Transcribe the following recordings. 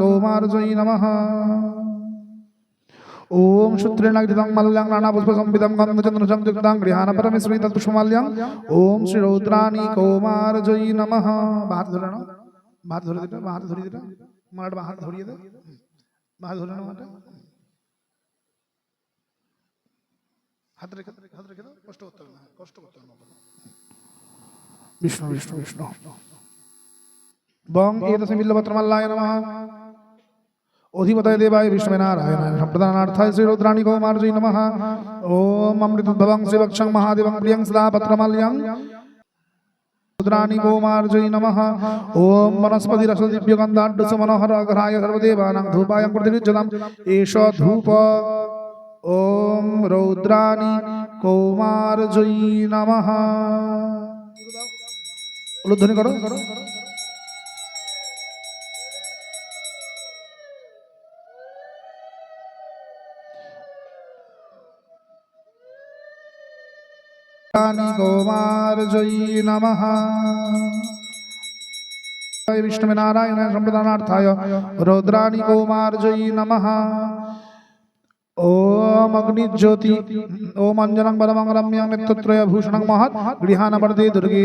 কৌমার্জয়ী নমঃ ওম সূত্রেণাগৃতং মাল্যাং নানাপুষ্পসম্পিতং গন্ধচন্দ্রসং যুক্তাং গৃহাণ পরমেশ্বরী তৎপুষ্পমাল্যাং ওম শ্রীরৌদ্রাণী কৌমার্জয়ী নমঃ বাহাত ধরে নাও বাহাত ধরে দিটা বাহাত ধরিয়ে দিটা মালাটা বাহাত ধরিয়ে দে বাহাত ধরে নাও হাত রেখে হাত রেখে দাও কষ্ট করতে হবে না কষ্ট করতে হবে না বিষ্ণু বিষ্ণু বিষ্ণু বং এতসে বিল্লপত্রমল্লায় নমঃ অধিপতয় দেবায় বিষ্ণবে নারায়ণ সম্প্রদানার্থায় শ্রীরুদ্রাণী কৌমার্জী নমঃ ওম অমৃতোদ্ভবং শ্রীবক্ষং মহাদেবং প্রিয়ং সদা পত্রমাল্যং रुद्राणि कौमार्जयी नमः ॐ वनस्पतिरसदिव्यगन्धाड्डुस मनोहर अघराय सर्वदेवानां धूपाय प्रतिरुज्यताम् एष धूप ॐ रौद्राणि कौमार्जयी नमः উলুধ্বনি করো গোমার জয়ী নমঃ বিষ্ণু নারায়ণ সম্প্রদানার্থায় রৌদ্রাণী কৌমার্জয়ী নমঃ ওম অগ্নিজ্যোতি, ওম অঞ্জনং বলমং রম্যং নিত্যত্রয় ভূষণং মহৎ, গৃহাণ বর্দে দুর্গে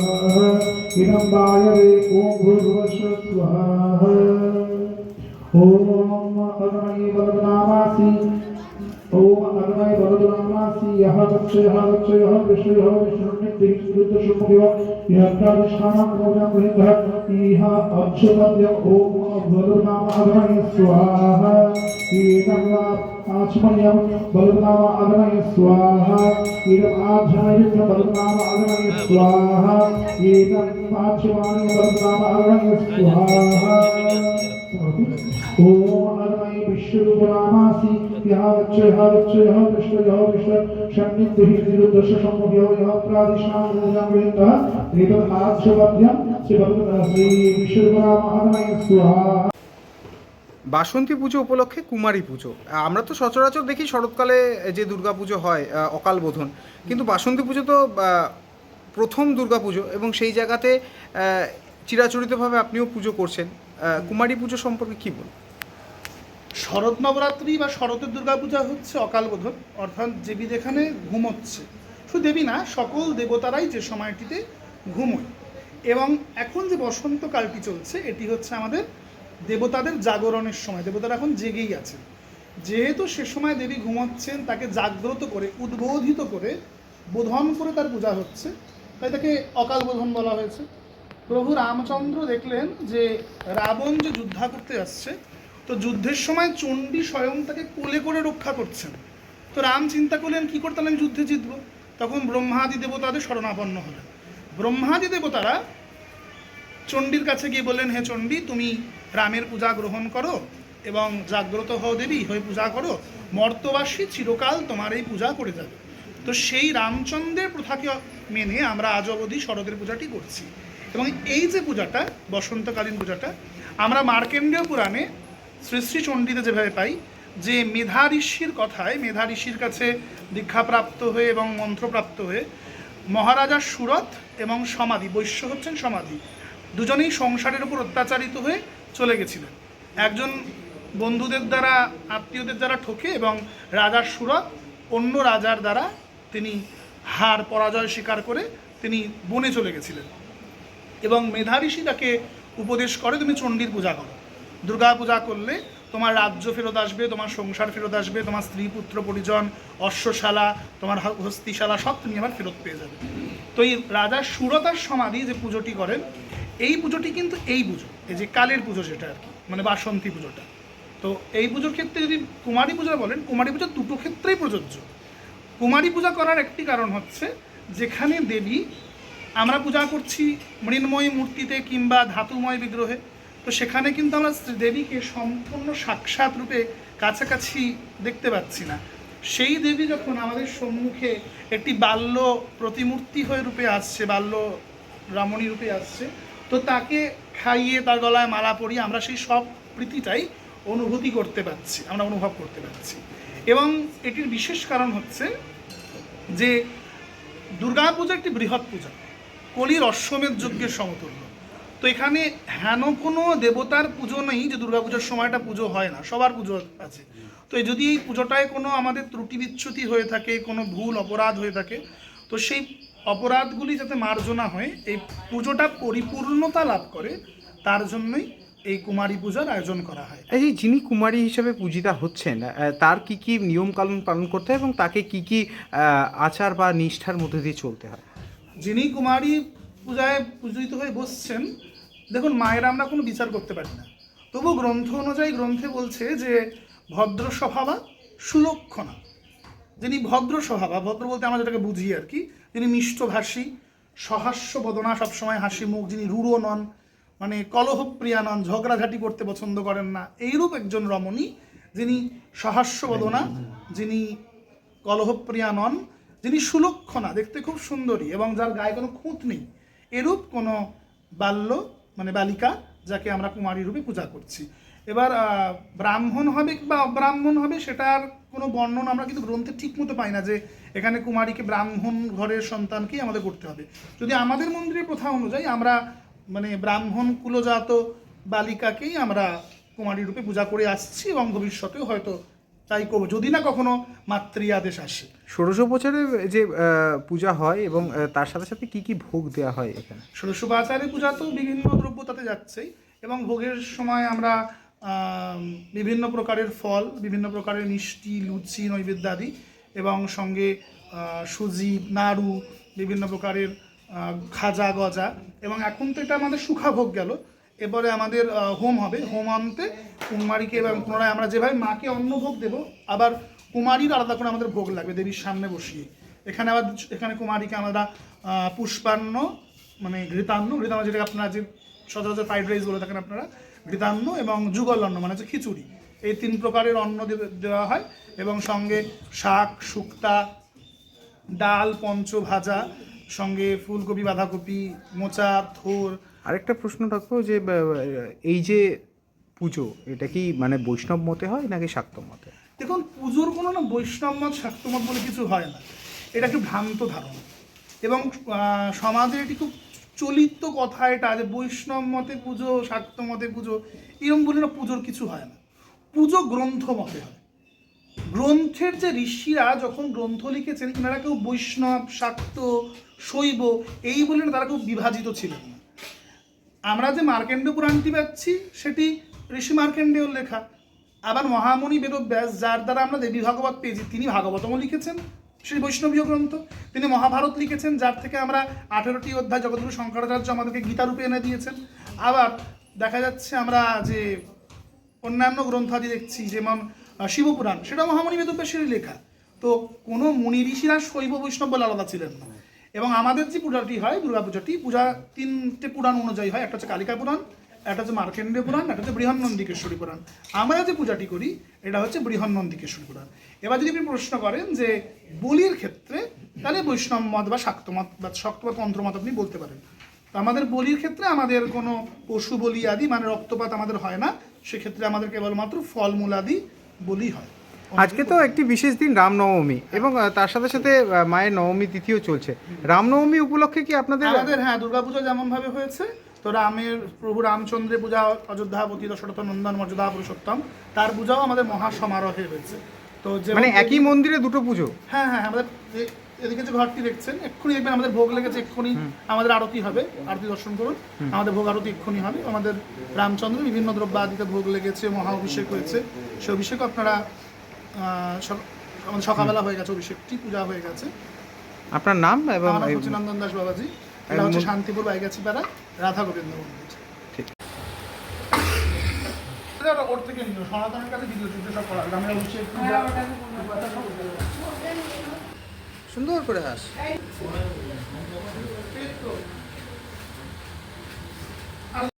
हिडम्बायवे ॐ भूर्भुवस्वः ॐ अग्नये भगवनामासि ॐ अग्नये भगवनामासि यः दक्षयः दक्षयः विष्णुः विष्णुर्नित्यसुमुखिव यः अक्षतव्य ॐ बलुनामाग्रय स्वाहा ईदं वा आचमयं बलुनामाग्रय स्वाहा ईदं आध्यायं बलुनामाग्रय स्वाहा ईदं पाचमानि बलुनामाग्रय स्वाहा ओम अग्नये विश्वरूपनामासि यः वच्चयः वच्चयः विश्वयः विश्व षण्नित्यः निरुद्धस्य सम्मुखयो यः प्रादिशां रूपं गृहीतः एतत् आच्छवद्यं श्रीभगवतः श्री विश्वरूपनाम अग्नये स्वाहा বাসন্তী পুজো উপলক্ষে কুমারী পুজো আমরা তো সচরাচর দেখি শরৎকালে যে দুর্গা পুজো হয় আহ, অকাল বোধন কিন্তু বাসন্তী পুজো তো আহ, প্রথম দুর্গা পুজো এবং সেই জায়গাতে আহ, চিরাচরিতভাবে আপনিও পুজো করছেন আহ, কুমারী পুজো সম্পর্কে কি বলুন শরৎ নবরাত্রি বা শরতের দুর্গাপূজা হচ্ছে অকাল বোধন, অর্থাৎ দেবী যেখানে ঘুমোচ্ছে শুধু দেবী না, সকল দেবতারাই যে সময়টিতে ঘুমোয়। এবং এখন যে বসন্তকালটি চলছে, এটি হচ্ছে আমাদের দেবতাদের জাগরণের সময়। দেবতারা এখন জেগেই আছে যেহেতু সে সময় দেবী ঘুমাচ্ছেন, তাকে জাগ্রত করে, উদ্বোধিত করে, বোধন করে তার পূজা হচ্ছে। তাই তাকে অকাল বোধন বলা হয়েছে। প্রভু রামচন্দ্র দেখলেন যে রাবণ যে যুদ্ধা করতে আসছে, তো যুদ্ধের সময় চণ্ডী স্বয়ং তাকে কোলে করে রক্ষা করছেন। তো রাম চিন্তা করলেন, কী করতে আমি যুদ্ধে জিতবো? তখন ব্রহ্মাদি দেবতাদের শরণাপন্ন হলেন। ব্রহ্মাদি দেবতারা চণ্ডীর কাছে গিয়ে বললেন, হে চণ্ডী, তুমি রামের পূজা গ্রহণ করো এবং জাগ্রত হও দেবী, হয়ে পূজা করো। মর্তবাসী চিরকাল তোমার এই পূজা করে যাবে। তো সেই রামচন্দ্রের প্রথাকে মেনে আমরা আজ অবধি শরদের পূজাটি করছি। এবং এই যে পূজাটা, বসন্তকালীন পূজাটা, আমরা মার্কেন্ডীয় পুরাণে শ্রী শ্রী চণ্ডীতে যেভাবে পাই যে মেধা ঋষির কথায়, মেধা ঋষির কাছে দীক্ষাপ্রাপ্ত হয়ে এবং মন্ত্রপ্রাপ্ত হয়ে মহারাজা সুরত এবং সমাধি, বৈশ্য হচ্ছেন সমাধি, দুজনেই সংসারের উপর অত্যাচারিত হয়ে চলে গেছিলেন। একজন বন্ধুদের দ্বারা, আত্মীয়দের দ্বারা ঠকে এবং রাজার সুরত অন্য রাজার দ্বারা তিনি হার পরাজয় স্বীকার করে তিনি বনে চলে গেছিলেন। এবং মেধা ঋষি তাকে উপদেশ করে, তুমি চণ্ডীর পূজা করো। দুর্গা পূজা করলে তোমার রাজ্য ফেরত আসবে, তোমার সংসার ফেরত আসবে, তোমার স্ত্রী, পুত্র, পরিজন, অশ্বশালা, তোমার হস্তিশালা সব তুমি আবার ফেরত পেয়ে যাবে। তো এই রাজা সুরতার সমাধি যে পুজোটি করেন, এই পুজোটি কিন্তু এই পুজো, এই যে কালের পুজো যেটা আর কি মানে বাসন্তী পুজোটা। তো এই পুজোর ক্ষেত্রে যদি কুমারী পূজা বলেন, কুমারী পূজা দুটো ক্ষেত্রেই প্রযোজ্য। কুমারী পূজা করার একটি কারণ হচ্ছে, যেখানে দেবী আমরা পূজা করছি মৃন্ময় মূর্তিতে কিংবা ধাতুময় বিগ্রহে। তো সেখানে কিন্তু আমরা দেবীকে সম্পূর্ণ সাক্ষাৎ রূপে কাছাকাছি দেখতে পাচ্ছি না। সেই দেবী যখন আমাদের সম্মুখে একটি বাল্য প্রতিমূর্তি হয়ে রূপে আসছে, বাল্য রামণী রূপে আসছে, তো তাকে খাইয়ে তার গলায় মালা পরিয়ে আমরা সেই সব প্রীতিটাই অনুভূতি করতে পারছি আমরা অনুভব করতে পারছি এবং এটির বিশেষ কারণ হচ্ছে যে দুর্গাপূজা একটি বৃহৎ পূজা। কলির অশ্বমেধ যজ্ঞের সমতুল্য। তো এখানে হেন কোনো দেবতার পুজো নেই যে দুর্গাপূজার সময়টা পুজো হয় না, সবার পুজো আছে। তো যদি এই পুজোটায় কোনো আমাদের ত্রুটি বিচ্যুতি হয়ে থাকে, কোনো ভুল অপরাধ হয়ে থাকে, তো সেই অপরাধগুলি যাতে মার্জনা হয়, এই পুজোটা পরিপূর্ণতা লাভ করে, তার জন্যই এই কুমারী পূজার আয়োজন করা হয়। এই যিনি কুমারী হিসেবে পূজিতা হচ্ছেন তার কি কি নিয়ম কানুন পালন করতে হয় এবং তাকে কি কি আচার বা নিষ্ঠার মধ্যে দিয়ে চলতে হয়? যিনি কুমারী পূজায় পূজিত হয়ে বসছেন, দেখুন, মায়ের আমরা কোনো বিচার করতে পারি না। তবু গ্রন্থ অনুযায়ী গ্রন্থে বলছে যে ভদ্র স্বভাবা সুলক্ষণা। যিনি ভদ্র স্বভাবা ভদ্র বলতে আমরা যেটাকে বুঝি আর কি, যিনি মিষ্টভাষী, সহাস্য বদনা সবসময় হাসি মুখ, যিনি রূঢ় নন মানে কলহপ্রিয়া নন, ঝগড়াঝাটি করতে পছন্দ করেন না, এইরূপ একজন রমণী, যিনি সহাস্য বদনা, যিনি কলহপ্রিয়া নন যিনি সুলক্ষণা, দেখতে খুব সুন্দরী এবং যার গায়ে কোনো খুঁত নেই, এরূপ কোনো বাল্য মানে বালিকা যাকে আমরা কুমারী রূপে পূজা করছি। এবার ব্রাহ্মণ হবে বা অব্রাহ্মণ হবে সেটার কোনো বর্ণন আমরা কিন্তু গ্রন্থে ঠিক মতো পাই না যে এখানে কুমারীকে ব্রাহ্মণ ঘরের সন্তানকেই আমাদের করতে হবে। যদি আমাদের মন্দিরের প্রথা অনুযায়ী আমরা মানে ব্রাহ্মণ কুলজাত বালিকাকেই আমরা কুমারী রূপে পূজা করে আসছি এবং ভবিষ্যতেও হয়তো তাই করব। যদি না কখনো মাতৃ আদেশ আসে। ষোড়শোপচারে যে পূজা হয় এবং তার সাথে সাথে কি কি ভোগ দেওয়া হয় এখানে? ষোড়শোপাচারের পূজা তো বিভিন্ন দ্রব্য তাতে যাচ্ছেই এবং ভোগের সময় আমরা বিভিন্ন প্রকারের ফল বিভিন্ন প্রকারের মিষ্টি লুচি নৈবেদ্য আদি এবং সঙ্গে সুজি নাড়ু বিভিন্ন প্রকারের খাজা গজা এবং এখন তো এটা আমাদের সুখাভোগ গেল। এবারে আমাদের হোম হবে। হোম আনতে কুমারীকে এবং পুনরায় আমরা যেভাবে মাকে অন্নভোগ দেব, আবার কুমারীর আলাদা করে আমাদের ভোগ লাগবে দেবীর সামনে বসিয়ে। এখানে আবার এখানে কুমারীকে আমরা পুষ্পান্ন মানে ঘৃতান্ন ঘৃতান্ন যেটা আপনারা যে সচরাচর ফ্রাইড রাইস বলে থাকেন আপনারা, ঘৃতান্ন এবং যুগল অন্ন মানে হচ্ছে খিচুড়ি। এই তিন প্রকারের অন্ন দেওয়া হয় এবং সঙ্গে শাক, শুক্তা, ডাল, পঞ্চ ভাজা সঙ্গে ফুলকপি বাঁধাকপি মোচা থোর। আরেকটা প্রশ্ন রাখব যে এই যে পুজো এটা কি মানে বৈষ্ণব মতে হয় নাকি শাক্ত মতে? দেখুন পুজোর কোনো না বৈষ্ণবমত শাক্তমত বলে কিছু হয় না। এটা একটু ভ্রান্ত ধারণা। এবং সমাজে এটি খুব চলিত কথা এটা যে বৈষ্ণব মতে পুজো শাক্ত মতে পুজো এরকম বলে না পুজোর কিছু হয় না। পুজো গ্রন্থ মতে হয়। গ্রন্থের যে ঋষিরা যখন গ্রন্থ লিখেছেন এনারা কেউ বৈষ্ণব, শাক্ত, শৈব, এই বলে তারা কেউ বিভাজিত ছিলেন না। আমরা যে মার্কেন্ড পুরাণটি পাচ্ছি, সেটি ঋষি মার্কেন্ডেয় লেখা। আবার মহামণি বেদব্যাস, যার দ্বারা আমরা দেবী ভাগবত পেয়েছি, তিনি ভাগবতমও লিখেছেন শ্রী বৈষ্ণবীয় গ্রন্থ। তিনি মহাভারত লিখেছেন, যার থেকে আমরা আঠেরোটি অধ্যায় জগৎগুরু শঙ্করাচার্য আমাদেরকে গীতারূপে এনে দিয়েছেন। আবার দেখা যাচ্ছে আমরা যে অন্যান্য গ্রন্থাদি দেখছি, যেমন শিবপুরাণ। সেটা মহামণি বেদব্যাসেরই লেখা। তো কোনো মুনি ঋষিরা শৈব বৈষ্ণব বলে আলাদা ছিলেন না। এবং আমাদের যে পূজাটি হয়, দুর্গা পূজাটি, পূজা তিনটে পুরাণ অনুযায়ী হয়। একটা হচ্ছে কালিকা পুরাণ, একটা হচ্ছে মার্কেন্ডীয় পুরাণ, একটা হচ্ছে বৃহন্নন্দিকেশ্বরী পুরাণ। আমরা যে পূজাটি করি, এটা হচ্ছে বৃহন্নন্দিকেশ্বরী পুরাণ। এবার যদি আপনি প্রশ্ন করেন যে বলির ক্ষেত্রে তাহলে বৈষ্ণব মত বা শাক্ত মত বা শক্ত বা তন্ত্র মত আপনি বলতে পারেন। তো আমাদের বলির ক্ষেত্রে আমাদের কোনো পশু বলি আদি মানে রক্তপাত আমাদের হয় না। সেক্ষেত্রে আমাদের কেবলমাত্র ফলমূল আদি বলি হয়। আজকে তো একটি বিশেষ দিন রামনবমী এবং তার সাথে সাথে মায়ের নবমী তিথিও চলছে। রামনবমী উপলক্ষে কি আপনাদের আমাদের হ্যাঁ দুর্গাপূজা যেমন ভাবে হয়েছে তো রামের প্রভু রামচন্দ্রের পূজা অযোধ্যাপতি দশরথ নন্দন মর্যাদা পুরুষোত্তম তার পূজাও আমাদের মহা সমারোহে হয়েছে। তো যে মানে একই মন্দিরে দুটো পুজো? হ্যাঁ হ্যাঁ আমাদের এদিকে যে ঘরটি দেখছেন এক্ষুনি দেখবেন আমাদের ভোগ লেগেছে এক্ষুনি আমাদের আরতি হবে। আরতি দর্শন করুন। আমাদের ভোগ আরতি এক্ষুনি হবে। আমাদের রামচন্দ্র বিভিন্ন দ্রব্য আদিতে ভোগ লেগেছে মহা অভিষেক হয়েছে। সে অভিষেক আপনারা আহ, আমাদের সকালবেলা হয়ে গেছে অভিষেকটি পূজা হয়ে গেছে। আপনার নাম এবং নন্দন দাস বাবাজি। এটা হচ্ছে শান্তিপুর বাইগাছি পাড়া রাধা গোবিন্দ মন্দির। ওর থেকে নিল সনাতনের কাছে ভিডিও চিত্র সব করা আমরা অভিষেক পূজা সুন্দর করে হাস।